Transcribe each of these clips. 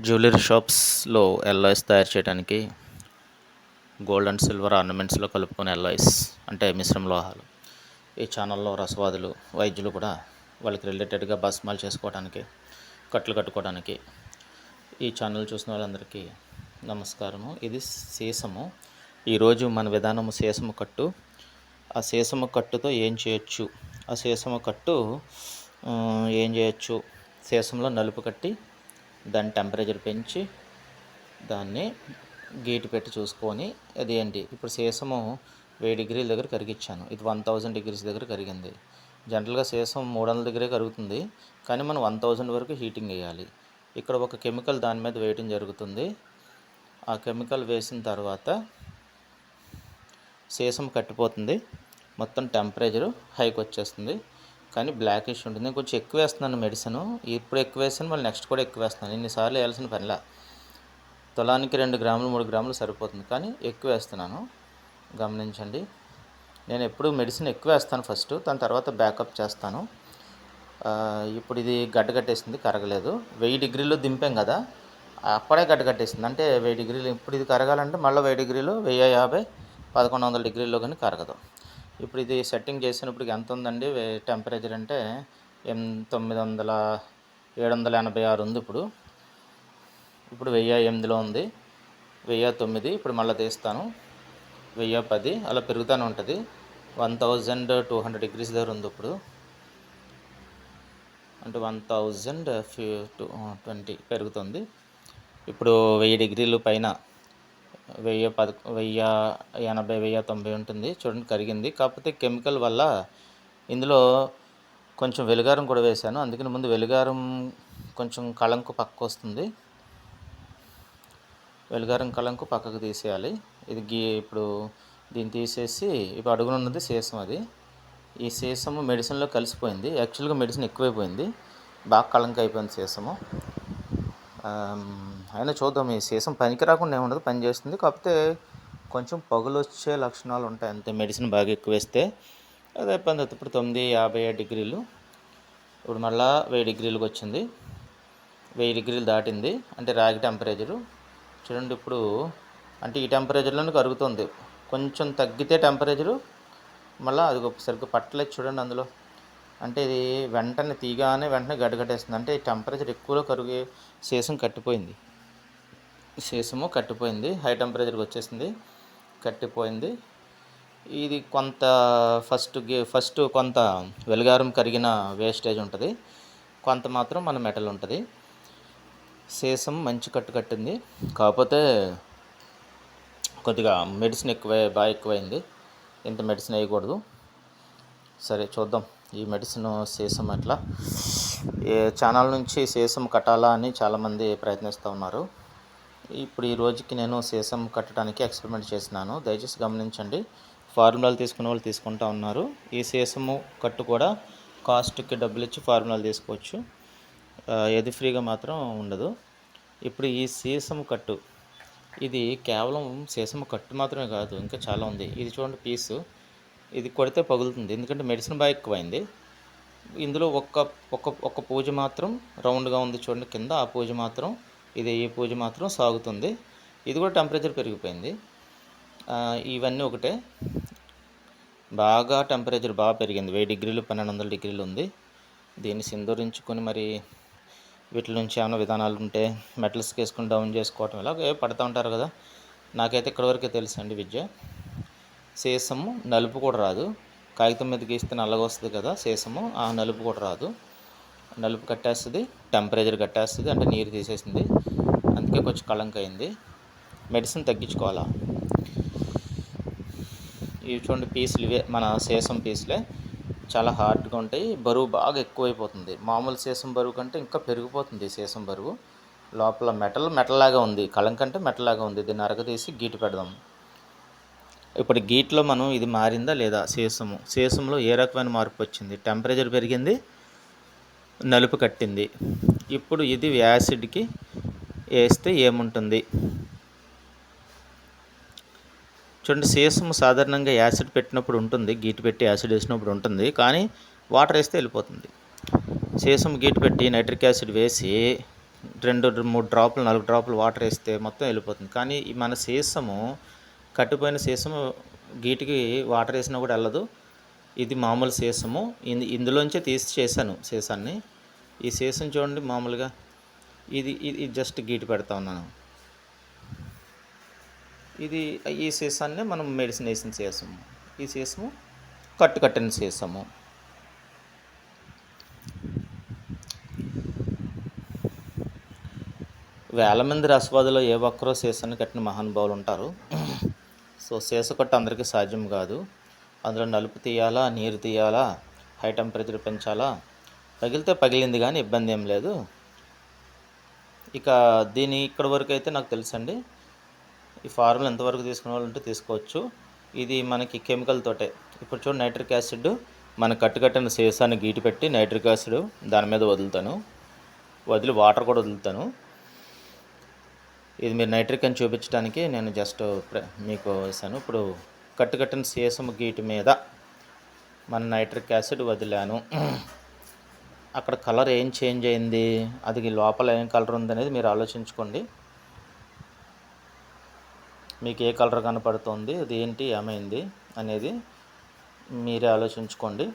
Jewellery షాప్స్లో alloys తయారు చేయడానికి గోల్డ్ అండ్ సిల్వర్ ఆర్నమెంట్స్లో కలుపుకునే ఎల్ఐస్ అంటే మిశ్రమ లోహాలు. ఈ ఛానల్లో రసవాదులు వైద్యులు కూడా వాళ్ళకి రిలేటెడ్గా భస్మాలు చేసుకోవడానికి కట్లు కట్టుకోవడానికి ఈ ఛానల్ చూసిన వాళ్ళందరికీ నమస్కారము. ఇది సీసము ఈరోజు మన విధానము సీసము కట్టు. ఆ సీసము కట్టుతో ఏం చేయొచ్చు? ఆ సీసము కట్టు ఏం చేయొచ్చు? సీసంలో నలుపు కట్టి దాని టెంపరేచర్ పెంచి దాన్ని గేట్ పెట్టి చూసుకొని అది ఏంటి? ఇప్పుడు సీసము వెయ్యి డిగ్రీల దగ్గర కరిగించాను ఇది వన్ థౌజండ్ డిగ్రీస్ దగ్గర కరిగింది. జనరల్గా సీసం మూడు వందల దగ్గరే కరుగుతుంది. కానీ మనం వన్ థౌజండ్ వరకు హీటింగ్ వేయాలి. ఇక్కడ ఒక కెమికల్ దాని మీద వేయటం జరుగుతుంది. ఆ కెమికల్ వేసిన తర్వాత సీసం కట్టిపోతుంది. మొత్తం టెంపరేచర్ హైకి వచ్చేస్తుంది కానీ బ్లాకిష్ ఉంటుంది. నేను కొంచెం ఎక్కువ వేస్తున్నాను మెడిసిన్ ఇప్పుడు ఎక్కువ వేసాను మళ్ళీ నెక్స్ట్ కూడా ఎక్కువ వేస్తున్నాను. ఇన్నిసార్లు వేయాల్సిన పనిలా తులానికి రెండు గ్రాములు మూడు గ్రాములు సరిపోతుంది. కానీ ఎక్కువ వేస్తున్నాను. గమనించండి. నేను ఎప్పుడు మెడిసిన్ ఎక్కువ వేస్తాను ఫస్ట్ దాని తర్వాత బ్యాకప్ చేస్తాను. ఇప్పుడు ఇది గడ్డ కట్టేసింది కరగలేదు. వెయ్యి డిగ్రీలో దింపాం కదా. అప్పుడే గడ్డ కట్టేసింది. అంటే వెయ్యి డిగ్రీలు ఇప్పుడు ఇది కరగాలంటే మళ్ళీ వెయ్యి డిగ్రీలు వెయ్యి యాభై పదకొండు వందల డిగ్రీల్లో కానీ కరగదు. ఇప్పుడు ఇది సెట్టింగ్ చేసినప్పుడు ఎంత ఉందండి? వే- టెంపరేచర్ అంటే తొమ్మిది వందల ఏడు వందల ఎనభై ఆరు ఉంది ఇప్పుడు. ఇప్పుడు వెయ్యి ఎనిమిదిలో ఉంది. వెయ్యి తొమ్మిది ఇప్పుడు మళ్ళీ తీస్తాను. వెయ్యి పది అలా పెరుగుతూనే ఉంటుంది. One thousand two hundred degrees దగ్గర ఉంది ఇప్పుడు. అంటే వన్ థౌజండ్ టూ ట్వంటీ పెరుగుతుంది. ఇప్పుడు వెయ్యి డిగ్రీలు పైన వెయ్యి పద వెయ్యి ఎనభై వెయ్యి తొంభై ఉంటుంది. చూడండి కరిగింది. కాకపోతే కెమికల్ వల్ల ఇందులో కొంచెం వెలుగారం కూడా వేశాను. అందుకని ముందు వెలుగారం కొంచెం కళంకు పక్క వస్తుంది. వెలుగారం కళంకు పక్కకు తీసేయాలి. ఇది గీ ఇప్పుడు దీన్ని తీసేసి ఇప్పుడు అడుగున ఉన్నది సీసం అది. ఈ సీసము మెడిసిన్లో కలిసిపోయింది. యాక్చువల్గా మెడిసిన్ ఎక్కువైపోయింది. బాగా కళంక అయిపోయింది సీసము. అయినా చూద్దాం ఈ సీసం పనికి రాకుండా ఏముండదు పని చేస్తుంది. కాకపోతే కొంచెం పగులు వచ్చే లక్షణాలు ఉంటాయి. అంతే మెడిసిన్ బాగా ఎక్కువ వేస్తే అదే అయిపోయింది. ఇప్పుడు తొమ్మిది యాభై ఏడు డిగ్రీలు. ఇప్పుడు మళ్ళా వెయ్యి డిగ్రీలకు వచ్చింది. వెయ్యి డిగ్రీలు దాటింది. అంటే రాగి టెంపరేచరు. చూడండి ఇప్పుడు అంటే ఈ టెంపరేచర్లోనే కరుగుతుంది. కొంచెం తగ్గితే టెంపరేచరు మళ్ళీ అది ఒక సరిగ్గా పట్టలేదు చూడండి అందులో. అంటే ఇది వెంటనే తీగానే వెంటనే గడ్డగట్టేస్తుంది. అంటే టెంపరేచర్ ఎక్కువలో కరిగే సీసం కట్టిపోయింది. సీసము కట్టిపోయింది. హై టెంపరేచర్కి వచ్చేసింది. కట్టిపోయింది. ఇది కొంత ఫస్ట్ గే ఫస్ట్ కొంత వెలుగారం కరిగిన వేస్టేజ్ ఉంటుంది. కొంత మాత్రం మన మెటల్ ఉంటుంది. సీసం మంచి కట్టు కట్టింది. కాకపోతే కొద్దిగా మెడిసిన్ ఎక్కువ బాగా ఎక్కువైంది. ఇంత మెడిసిన్ వేయకూడదు. సరే చూద్దాం. ఈ మెడిసిన్ సీసం అట్లా ఏ ఛానల్ నుంచి సీసం కట్టాలా అని చాలామంది ప్రయత్నిస్తూ ఉన్నారు. ఇప్పుడు ఈ రోజుకి నేను సీసం కట్టడానికి ఎక్స్పెరిమెంట్ చేసినాను. దయచేసి గమనించండి. ఫార్ములాలు తీసుకునే వాళ్ళు తీసుకుంటా ఉన్నారు. ఈ సీసము కట్టు కూడా కాస్ట్కి డబ్బులు ఇచ్చి ఫార్ములాలు తీసుకోవచ్చు. ఏది ఫ్రీగా మాత్రం ఉండదు. ఇప్పుడు ఈ సీసము కట్టు ఇది కేవలం సీసము కట్టు మాత్రమే కాదు ఇంకా చాలా ఉంది. ఇది చూడండి పీసు. ఇది కొడితే పగులుతుంది. ఎందుకంటే మెడిసిన్ బాగా ఎక్కువైంది. ఇందులో ఒక్క ఒక్క ఒక్క పూజ మాత్రం రౌండ్గా ఉంది చూడండి కింద. ఆ పూజ మాత్రం ఇది ఈ పూజ మాత్రం సాగుతుంది. ఇది కూడా టెంపరేచర్ పెరిగిపోయింది. ఇవన్నీ ఒకటే. బాగా టెంపరేచర్ బాగా పెరిగింది. వెయ్యి డిగ్రీలు పన్నెండు వందల డిగ్రీలు ఉంది. దీన్ని సింధూరించుకొని మరి వీటి నుంచి ఏమైనా విధానాలు ఉంటే మెటల్స్కి వేసుకుని డౌన్ చేసుకోవటం ఇలా పడుతూ ఉంటారు కదా. నాకైతే ఇక్కడి వరకే తెలుసు అండి విద్య. సీసము నలుపు కూడా రాదు. కాగితం మీద గీస్తే నల్లగా వస్తుంది కదా సీసము ఆ నలుపు కూడా రాదు. నలుపు కట్టేస్తుంది టెంపరేచర్ కట్టేస్తుంది అంటే నీరు తీసేసింది. అందుకే కొంచెం కళంక అయింది మెడిసిన్ తగ్గించుకోవాలా? ఇవి చూడండి పీసులు ఇవే మన సీసం పీసులే. చాలా హార్డ్గా ఉంటాయి. బరువు బాగా ఎక్కువైపోతుంది. మామూలు సీసం బరువు కంటే ఇంకా పెరిగిపోతుంది సీసం బరువు. లోపల మెటల్ మెటల్ లాగా ఉంది. కళం కంటే మెటల్ లాగా ఉంది. దీన్ని అరగదీసి గీటు పెడదాం. ఇప్పుడు గీట్లో మనం ఇది మారిందా లేదా? సీసము సీసంలో ఏ రకమైన మార్పు వచ్చింది? టెంపరేచర్ పెరిగింది నలుపు కట్టింది. ఇప్పుడు ఇది యాసిడ్కి వేస్తే ఏముంటుంది? చూడండి సీసం సాధారణంగా యాసిడ్ పెట్టినప్పుడు ఉంటుంది గీటు పెట్టి యాసిడ్ వేసినప్పుడు ఉంటుంది కానీ వాటర్ వేస్తే వెళ్ళిపోతుంది. సీసం గీటు పెట్టి నైట్రిక్ యాసిడ్ వేసి రెండు మూడు డ్రాపులు నాలుగు డ్రాపులు వాటర్ వేస్తే మొత్తం వెళ్ళిపోతుంది. కానీ మన సీసము కట్టిపోయిన సీసము గీటికి వాటర్ వేసినా కూడా వెళ్ళదు. ఇది మామూలు సీసము ఇందు ఇందులోంచే తీసి చేశాను సీసాన్ని ఈ సీసం చూడండి మామూలుగా. ఇది ఇది జస్ట్ గీటి పెడతా ఉన్నాను. ఇది ఈ సీసాన్ని మనం మెడిసిన్ వేసిన సీసము ఈ సీసము కట్టు కట్టిన సీసము వేల మంది రసవాదులో ఏ ఒక్కరో సీసాన్ని కట్టిన మహానుభావులు ఉంటారు. సో సీస అందరికీ సాధ్యం కాదు. అందులో నలుపు తీయాలా నీరు తీయాలా హై టెంపరేచర్ పెంచాలా? పగిలితే పగిలింది కానీ ఇబ్బంది ఏం లేదు. ఇక దీని ఇక్కడ వరకు అయితే నాకు తెలుసండి. ఈ ఫార్ములా ఎంతవరకు తీసుకునే వాళ్ళు ఉంటే తీసుకోవచ్చు. ఇది మనకి కెమికల్ తోటే. ఇప్పుడు చూడండి నైట్రిక్ యాసిడ్ మన కట్టుకట్టిన సీసాన్ని గీటి పెట్టి నైట్రిక్ యాసిడ్ దాని మీద వదులుతాను. వదిలి వాటర్ కూడా వదులుతాను. ఇది మీరు నైట్రిక్ అని చూపించడానికి నేను జస్ట్ ప్ర- మీకు వేసాను ఇప్పుడు కట్టుకట్టిన సీసం గీటు మీద మన నైట్రిక్ యాసిడ్ వదిలాను. అక్కడ కలర్ ఏం చేంజ్ అయింది అది లోపల ఏం కలర్ ఉందనేది మీరు ఆలోచించుకోండి. మీకు ఏ కలర్ కనపడుతుంది అది ఏంటి ఏమైంది అనేది మీరే ఆలోచించుకోండి.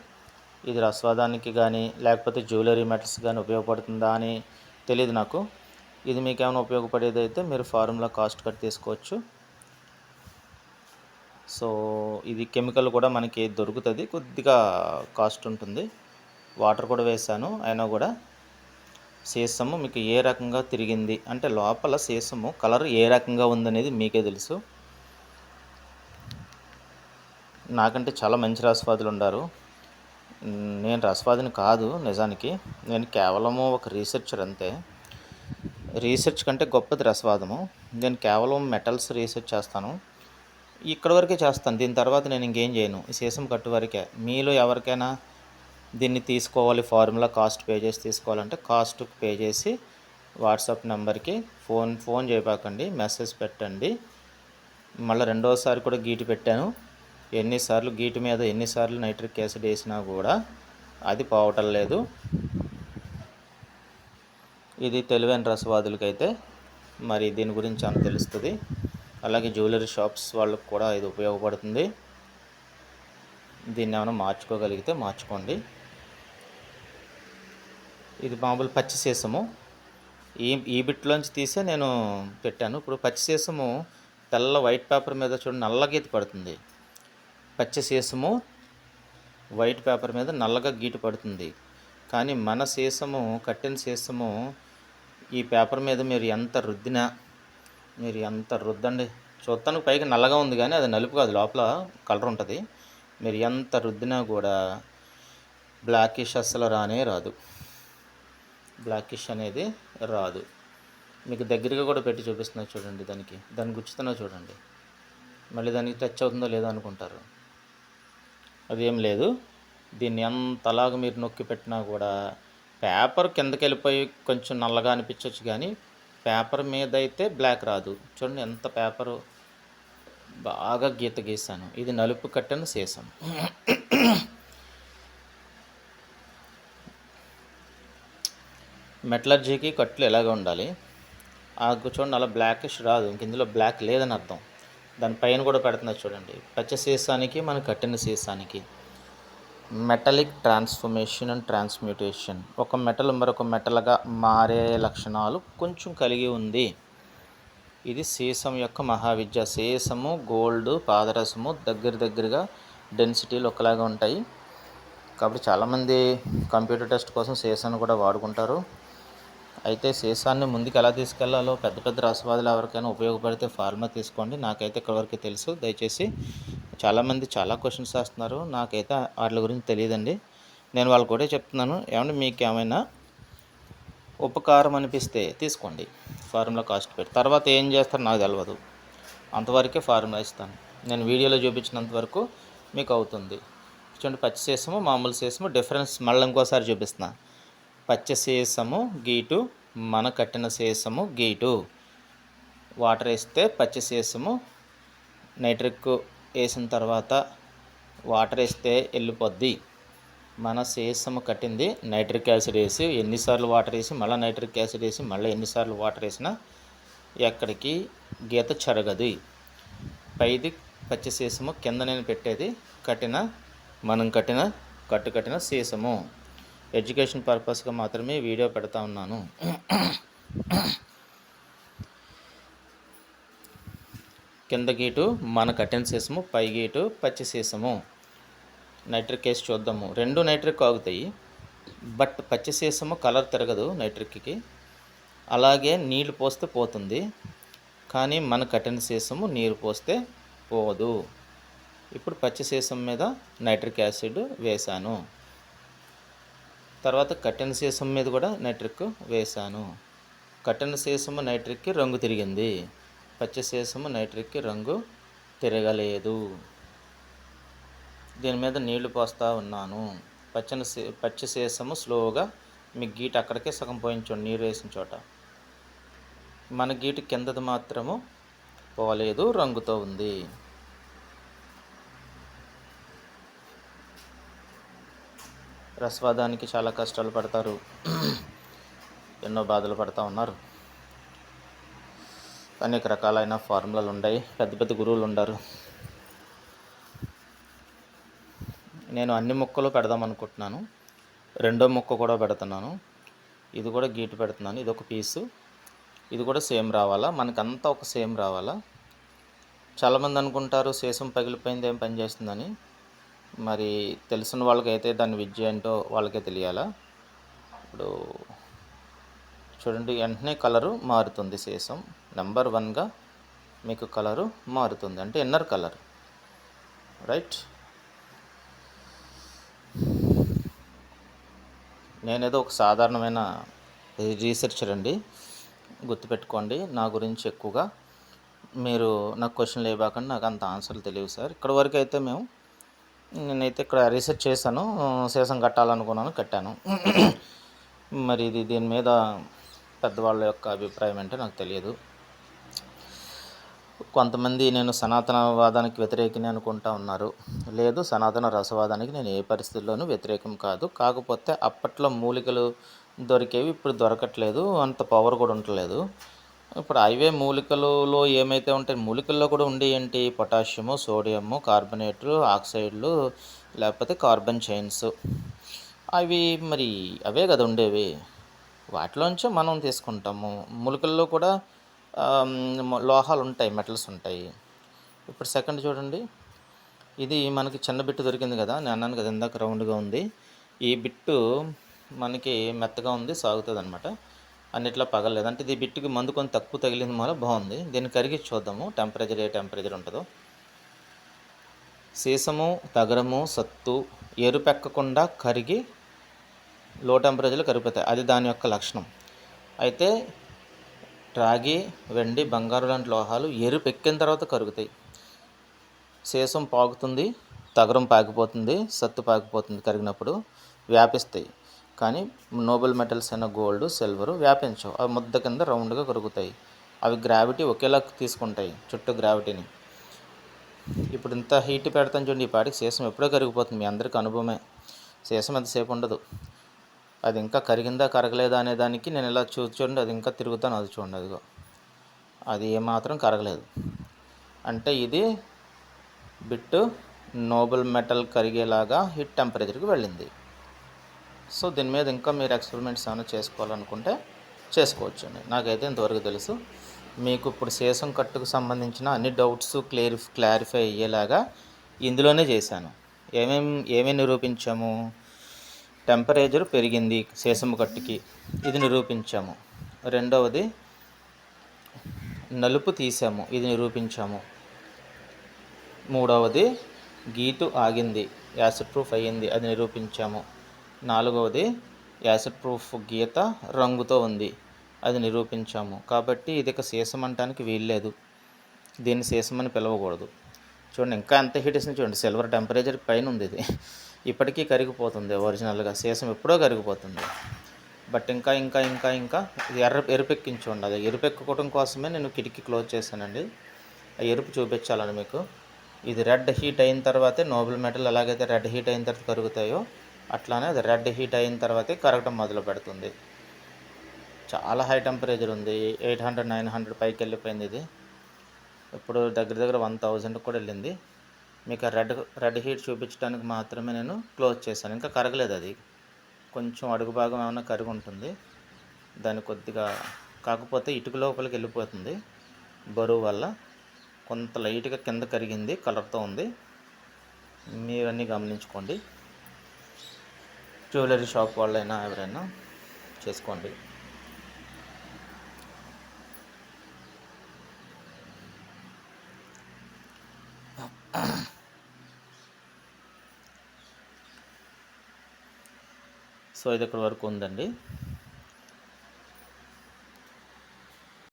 ఇది రస్వాదానికి కానీ లేకపోతే జ్యువెలరీ మెటల్స్ కానీ ఉపయోగపడుతుందా అని తెలియదు నాకు. ఇది మీకు ఏమైనా ఉపయోగపడేది అయితే మీరు ఫార్ములా కాస్ట్ కట్ తీసుకోవచ్చు సో ఇది కెమికల్ కూడా మనకి దొరుకుతుంది. కొద్దిగా కాస్ట్ ఉంటుంది. వాటర్ కూడా వేసాను అయినా కూడా సీసము మీకు ఏ రకంగా తిరిగింది? అంటే లోపల సీసము కలర్ ఏ రకంగా ఉందనేది మీకే తెలుసు. నాకంటే చాలా మంచి రసవాదులు ఉన్నారు నేను రసవాదిని కాదు నిజానికి. నేను కేవలము ఒక రీసెర్చర్ అంతే. రీసెర్చ్ కంటే గొప్పది రసవాదము. నేను కేవలం మెటల్స్ రీసెర్చ్ చేస్తాను. ఇక్కడ వరకే చేస్తాను. దీని తర్వాత నేను ఇంకేం చేయను. ఈ సీసం కట్టు వరకే. మీలో ఎవరికైనా దీన్ని తీసుకోవాలి ఫార్ములా కాస్ట్ పే చేసి తీసుకోవాలంటే కాస్ట్ పే చేసి వాట్సాప్ నెంబర్కి ఫోన్ ఫోన్ చేయబాకండి. మెసేజ్ పెట్టండి. మళ్ళీ రెండోసారి కూడా గీటు పెట్టాను. ఎన్నిసార్లు గీటు మీద ఎన్నిసార్లు నైట్రిక్ యాసిడ్ వేసినా కూడా అది పోవటం లేదు. ఇది తెలివైన రసవాదులకైతే మరి దీని గురించి అంత తెలుస్తుంది. అలాగే జ్యువెలరీ షాప్స్ వాళ్ళకు కూడా ఇది ఉపయోగపడుతుంది. దీన్ని ఏమైనా మార్చుకోగలిగితే మార్చుకోండి. ఇది మామూలు పచ్చి సీసము. ఈ ఈ బిట్లోంచి తీసే నేను పెట్టాను. ఇప్పుడు పచ్చి సీసము తెల్ల వైట్ పేపర్ మీద చూడండి నల్ల గీత పడుతుంది. పచ్చి సీసము వైట్ పేపర్ మీద నల్లగా గీటు పడుతుంది. కానీ మన సీసము కట్టిన సీసము ఈ పేపర్ మీద మీరు ఎంత రుద్దినా మీరు ఎంత రుద్దండి. చూస్తానికి పైకి నల్లగా ఉంది కానీ అది నలుపు కాదు లోపల కలర్ ఉంటుంది. మీరు ఎంత రుద్దినా కూడా బ్లాకిష్ అస్సలు రానే రాదు. బ్లాకిష్ అనేది రాదు. మీకు దగ్గరగా కూడా పెట్టి చూపిస్తున్నా చూడండి దానికి. దాన్ని గుచ్చుతున్నా చూడండి. మళ్ళీ దానికి టచ్ అవుతుందో లేదో అనుకుంటారు. అదేం లేదు. దీన్ని ఎంతలాగా మీరు నొక్కి పెట్టినా కూడా పేపర్ కిందకి వెళ్ళిపోయి కొంచెం నల్లగా అనిపించవచ్చు కానీ పేపర్ మీద అయితే బ్లాక్ రాదు. చూడండి ఎంత పేపరు బాగా గీత గీసాను. ఇది నలుపు కట్టిన సీసం. మెటలర్జీకి కట్లు ఎలాగ ఉండాలి? ఆ చూడండి అలా బ్లాకిష్ రాదు. ఇంక ఇందులో బ్లాక్ లేదని అర్థం. దాని పైన కూడా పెడుతున్నారు చూడండి. పచ్చ సీసానికి మన కట్టిన సీసానికి. Metallic transformation and transmutation. ఒక మెటల్ మరొక మెటల్గా మారే లక్షణాలు కొంచెం కలిగి ఉంది. ఇది సీసం యొక్క మహావిద్య. సీసము గోల్డ్ పాదరసము దగ్గర దగ్గరగా డెన్సిటీలు ఒకలాగా ఉంటాయి. కాబట్టి చాలామంది కంప్యూటర్ టెస్ట్ కోసం సీసాన్ని కూడా వాడుకుంటారు. అయితే సీసాన్ని ముందుకు ఎలా తీసుకెళ్ళాలో పెద్ద పెద్ద రసవాదులు ఎవరికైనా ఉపయోగపడితే ఫార్మా తీసుకోండి. నాకైతే ఇక్కడ వరకు తెలుసు. దయచేసి చాలామంది చాలా క్వశ్చన్స్ వేస్తున్నారు నాకైతే వాటి గురించి తెలియదండి. నేను వాళ్ళు కూడా చెప్తున్నాను. ఏమంటే మీకు ఏమైనా ఉపకారం అనిపిస్తే తీసుకోండి. ఫార్ములా కాస్ట్ పెట్టి. తర్వాత ఏం చేస్తారో నాకు తెలియదు అంతవరకే ఫార్ములా ఇస్తాను. నేను వీడియోలో చూపించినంత వరకు మీకు అవుతుంది. చూడండి పచ్చి సీసము మామూలు సీసము డిఫరెన్స్ మళ్ళీ ఇంకోసారి చూపిస్తున్నాను పచ్చి సీసము గీటు మన కట్టిన సీసము గీటు. వాటర్ వేస్తే పచ్చి సీసము నైట్రిక్ వేసిన తర్వాత వాటర్ వేస్తే వెళ్ళిపోద్ది. మన సీసము కట్టింది నైట్రిక్ యాసిడ్ వేసి ఎన్నిసార్లు వాటర్ వేసి మళ్ళీ నైట్రిక్ యాసిడ్ వేసి మళ్ళీ ఎన్నిసార్లు వాటర్ వేసినా ఎక్కడికి గీత చెరగదు. పైది పచ్చి సీసము కింద నేను పెట్టేది కట్టిన మనం కట్టిన కట్టు కట్టిన సీసము ఎడ్యుకేషన్ పర్పస్గా మాత్రమే వీడియో పెడతా ఉన్నాను. కింద గీటు మన కట్టిన సీసము పై గీటు పచ్చి సీసము. నైట్రిక్ వేసి చూద్దాము. రెండు నైట్రిక్ ఆగుతాయి. బట్ పచ్చి సీసము కలర్ తిరగదు నైట్రిక్కి. అలాగే నీళ్ళు పోస్తే పోతుంది. కానీ మన కట్టిన సీసము నీరు పోస్తే పోదు. ఇప్పుడు పచ్చి సీసం మీద నైట్రిక్ యాసిడ్ వేశాను. తర్వాత కట్టిన సీసం మీద కూడా నైట్రిక్ వేశాను. కట్టిన సీసము నైట్రిక్కి రంగు తిరిగింది. పచ్చి సీసము నైట్రిక్కి రంగు తిరగలేదు. దీని మీద నీళ్ళు పోస్తూ ఉన్నాను. పచ్చని సీ పచ్చి సీసము స్లోగా మీ గీట అక్కడికే సగం పోయించండి నీరు వేసిన చోట. మన గీటు కిందది మాత్రము పోలేదు రంగుతో ఉంది. రసవాదానికి చాలా కష్టాలు పడతారు. ఎన్నో బాధలు పడుతూ ఉన్నారు. అనేక రకాలైన ఫార్ములాలు ఉన్నాయి పెద్ద పెద్ద గురువులు ఉండరు నేను అన్ని మొక్కలు పెడదాం అనుకుంటున్నాను. రెండో మొక్క కూడా పెడుతున్నాను. ఇది కూడా గీటు పెడుతున్నాను. ఇది ఒక పీసు. ఇది కూడా సేమ్ రావాలా? మనకంతా ఒక సేమ్ రావాలా? చాలామంది అనుకుంటారు శేషం పగిలిపోయింది ఏం పని చేస్తుందని. మరి తెలిసిన వాళ్ళకైతే దాని విద్య ఏంటో వాళ్ళకే తెలియాలా? ఇప్పుడు చూడండి వెంటనే కలరు మారుతుంది శేషం. నెంబర్ వన్గా మీకు కలరు మారుతుంది. అంటే ఇన్నర్ కలర్ రైట్ నేనేదో ఒక సాధారణమైన రీసెర్చర్ అండి. గుర్తుపెట్టుకోండి నా గురించి ఎక్కువగా. మీరు నాకు క్వశ్చన్లు ఇవ్వకండి నాకు అంత ఆన్సర్లు తెలియవు సార్. ఇక్కడ వరకు అయితే మేము నేనైతే ఇక్కడ రీసెర్చ్ చేశాను. శేషం కట్టాలనుకున్నాను కట్టాను. మరి ఇది దీని మీద పెద్దవాళ్ళ యొక్క అభిప్రాయం అంటే నాకు తెలియదు. కొంతమంది నేను సనాతనవాదానికి వ్యతిరేకిని అనుకుంటా ఉన్నారు. లేదు సనాతన రసవాదానికి నేను ఏ పరిస్థితుల్లోనూ వ్యతిరేకం కాదు. కాకపోతే అప్పట్లో మూలికలు దొరికేవి ఇప్పుడు దొరకట్లేదు. అంత పవర్ కూడా ఉండట్లేదు. ఇప్పుడు అవే మూలికలలో ఏమైతే ఉంటాయి మూలికల్లో కూడా ఉండే ఏంటి? పొటాషియము సోడియము కార్బొనేట్లు ఆక్సైడ్లు లేకపోతే కార్బన్ చైన్స్. అవి మరి అవే కదా ఉండేవి. వాటిలోంచే మనం తీసుకుంటాము. మూలికల్లో కూడా లోహాలు ఉంటాయి మెటల్స్ ఉంటాయి. ఇప్పుడు సెకండ్ చూడండి. ఇది మనకి చిన్న బిట్టు దొరికింది కదా నేను అన్నాను కదా ఇందాక రౌండ్గా ఉంది. ఈ బిట్టు మనకి మెత్తగా ఉంది సాగుతుంది అనమాట అన్నిట్లో పగలలేదు. అంటే ఇది బిట్టుకి మందు కొంత తక్కువ తగిలింది మళ్ళీ బాగుంది. దీన్ని కరిగి చూద్దాము. టెంపరేచర్ ఏ టెంపరేచర్ ఉంటుందో. సీసము తగరము సత్తు ఎరుపెక్కకుండా కరిగి లో టెంపరేచర్లో కరిగిపోతాయి. అది దాని యొక్క లక్షణం. అయితే రాగి వెండి బంగారు లాంటి లోహాలు ఎరుపెక్కిన తర్వాత కరుగుతాయి. సీసం పాకుతుంది తగరం పాకిపోతుంది సత్తు పాకిపోతుంది కరిగినప్పుడు వ్యాపిస్తాయి. కానీ నోబెల్ మెటల్స్ అయిన గోల్డ్ సిల్వర్ వ్యాపించవు. అవి ముద్ద కింద రౌండ్గా కరుగుతాయి అవి గ్రావిటీ ఒకేలా తీసుకుంటాయి చుట్టూ గ్రావిటీని. ఇప్పుడు ఇంత హీట్ పెడతాను చూడండి ఈ పాటికి సీసం ఎప్పుడో కరిగిపోతుంది. మీ అందరికీ అనుభవమే. సీసం ఎంతసేపు ఉండదు. అది ఇంకా కరిగిందా కరగలేదా అనే దానికి నేను ఇలా చూ చూడండి అది ఇంకా తిరుగుతాను అది చూడండి అదిగో. అది ఏమాత్రం కరగలేదు. అంటే ఇది బిట్టు నోబెల్ మెటల్ కరిగేలాగా హీట్ టెంపరేచర్కి వెళ్ళింది. సో దీని మీద ఇంకా మీరు ఎక్స్పెరిమెంట్స్ ఏమైనా చేసుకోవాలనుకుంటే చేసుకోవచ్చు అండి నాకైతే ఇంతవరకు తెలుసు. మీకు ఇప్పుడు సీసం కట్టుకు సంబంధించిన అన్ని డౌట్స్ క్లియర్ క్లారిఫై అయ్యేలాగా ఇందులోనే చేశాను. ఏమేమి ఏమేమి నిరూపించాము? టెంపరేచర్ పెరిగింది సీసము కట్టుకి. ఇది నిరూపించాము. రెండవది నలుపు తీసాము. ఇది నిరూపించాము. మూడవది గీటు ఆగింది. యాసిడ్ ప్రూఫ్ అయ్యింది. అది నిరూపించాము. నాలుగవది యాసిడ్ ప్రూఫ్ గీత రంగుతో ఉంది. అది నిరూపించాము. కాబట్టి ఇది ఇక సీసం అనటానికి వీల్లేదు. దీన్ని సీసం అని పిలవకూడదు. చూడండి ఇంకా ఎంత హీట్ ఇస్తుంది చూడండి. సిల్వర్ టెంపరేచర్ పైన ఉంది ఇది. ఇప్పటికీ కరిగిపోతుంది ఒరిజినల్గా. సీసం ఎప్పుడో కరిగిపోతుంది. బట్ ఇంకా ఇంకా ఇంకా ఇంకా ఇది ఎర్ర ఎరుపెక్కించుకోండి అది ఎరుపెక్కుకోవడం కోసమే నేను కిటికీ క్లోజ్ చేశానండి. ఆ ఎరుపు చూపించాలని మీకు. ఇది రెడ్ హీట్ అయిన తర్వాతే నోబెల్ మెటల్ ఎలాగైతే రెడ్ హీట్ అయిన తర్వాత కరుగుతాయో అట్లానే అది రెడ్ హీట్ అయిన తర్వాతే కరగటం మొదలు పెడుతుంది. చాలా హై టెంపరేచర్ ఉంది. ఎయిట్ హండ్రెడ్ నైన్ హండ్రెడ్ పైకి వెళ్ళిపోయింది ఇది. ఇప్పుడు దగ్గర దగ్గర వన్ థౌజండ్ కూడా వెళ్ళింది. మీకు రెడ్ రెడ్ హీట్ చూపించడానికి మాత్రమే నేను క్లోజ్ చేశాను. ఇంకా కరగలేదు అది. కొంచెం అడుగు భాగం ఏమైనా కరిగి ఉంటుంది. దాన్ని కొద్దిగా కాకపోతే ఇటుక లోపలికి వెళ్ళిపోతుంది. బరువు వల్ల కొంత లైట్గా కింద కరిగింది కలర్తో ఉంది. మీరన్నీ గమనించుకోండి. జ్యువెలరీ షాప్ వాళ్ళైనా ఎవరైనా చేసుకోండి. సో ఇది ఇక్కడ వరకు ఉందండి.